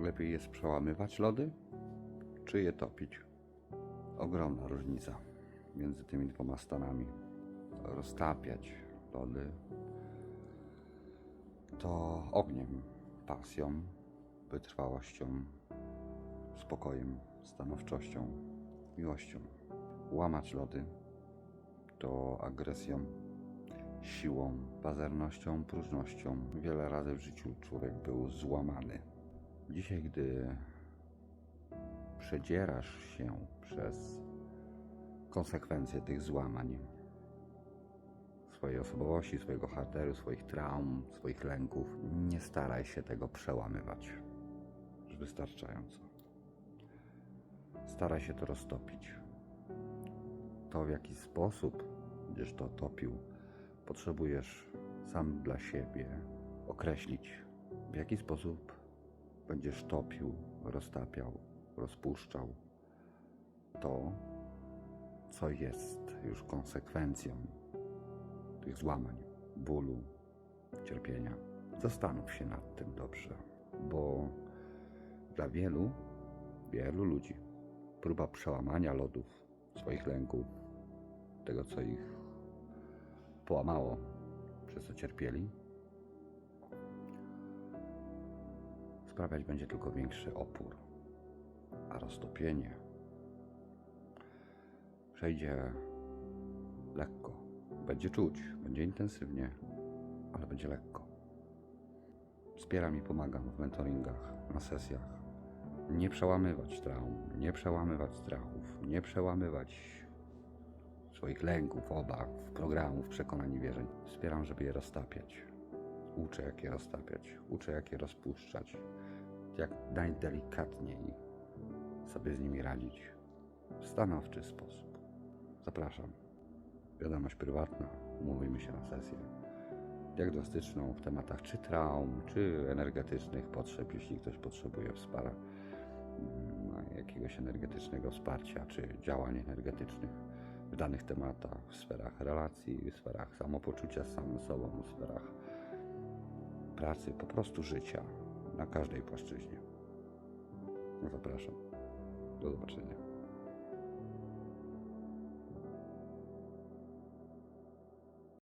Lepiej jest przełamywać lody, czy je topić? Ogromna różnica między tymi dwoma stanami. Roztapiać lody to ogniem, pasją, wytrwałością, spokojem, stanowczością, miłością. Łamać lody to agresją, siłą, pazernością, próżnością. Wiele razy w życiu człowiek był złamany. Dzisiaj, gdy przedzierasz się przez konsekwencje tych złamań, swojej osobowości, swojego charakteru, swoich traum, swoich lęków, nie staraj się tego przełamywać. Już wystarczająco. Staraj się to roztopić. To, w jaki sposób będziesz to topił, potrzebujesz sam dla siebie określić, w jaki sposób będziesz topił, roztapiał, rozpuszczał to, co jest już konsekwencją tych złamań, bólu, cierpienia. Zastanów się nad tym dobrze, bo dla wielu, wielu ludzi próba przełamania lodów, swoich lęków, tego, co ich połamało, przez co cierpieli, sprawiać będzie tylko większy opór, a roztopienie przejdzie lekko. Będzie czuć, będzie intensywnie, ale będzie lekko. Wspieram i pomagam w mentoringach, na sesjach. Nie przełamywać traum, nie przełamywać strachów, nie przełamywać swoich lęków, obaw, programów, przekonań i wierzeń. Wspieram, żeby je roztapiać. Uczę, jak je roztapiać, uczę, jak je rozpuszczać, jak najdelikatniej sobie z nimi radzić w stanowczy sposób. Zapraszam. Wiadomość prywatna, umówimy się na sesję diagnostyczną w tematach czy traum, czy energetycznych potrzeb, jeśli ktoś potrzebuje wsparcia, mm, jakiegoś energetycznego wsparcia, czy działań energetycznych w danych tematach, w sferach relacji, w sferach samopoczucia z samym sobą, w sferach pracy, po prostu życia na każdej płaszczyźnie. Zapraszam. Do zobaczenia.